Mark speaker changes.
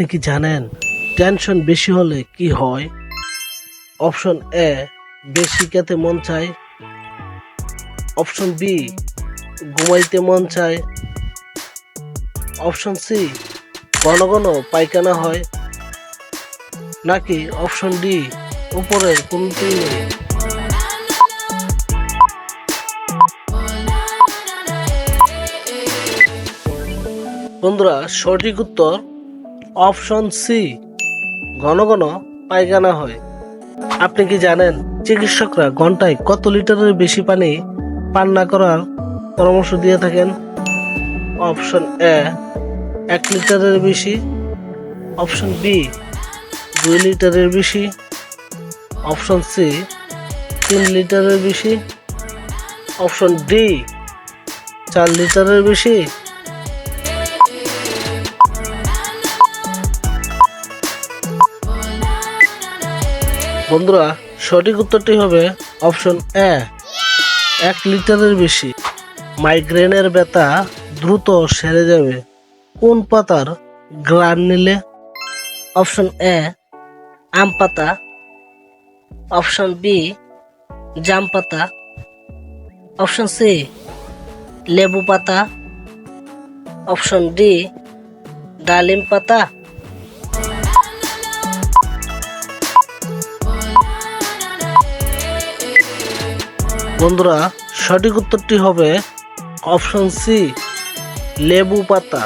Speaker 1: আপনি কি জানেন টেনশন বেশি হলে কি হয়? অপশন এ, বেশি খেতে মন চায়। অপশন বি, ঘুমাইতে মন চায়। অপশন সি, ঘন ঘন পায়খানা হয়। নাকি অপশন ডি, উপরের কোনটি বন্ধুরা, সঠিক উত্তর অপশন সি, ঘন ঘন পায়খানা হয়। আপনি কি জানেন, চিকিৎসকরা ঘন্টায় কত লিটারের বেশি পানি পান না করার পরামর্শ দিয়ে থাকেন? অপশন এ, এক লিটারের বেশি। অপশন বি, দুই লিটারের বেশি। অপশন সি, তিন লিটারের বেশি। অপশন ডি, চার লিটারের বেশি। বন্ধুরা, সঠিক উত্তরটি হবে অপশন এ এক লিটারের বেশি। মাইগ্রেনের ব্যথা দ্রুত সেরে যাবে। কোন পাতার গ্রান নিলে?
Speaker 2: অপশন এ আম পাতা। অপশন বি জাম পাতা। অপশন সি লেবু পাতা। অপশন ডি ডালিম পাতা।
Speaker 1: বন্ধুরা সঠিক উত্তরটি হবে অপশন সি লেবু পাতা।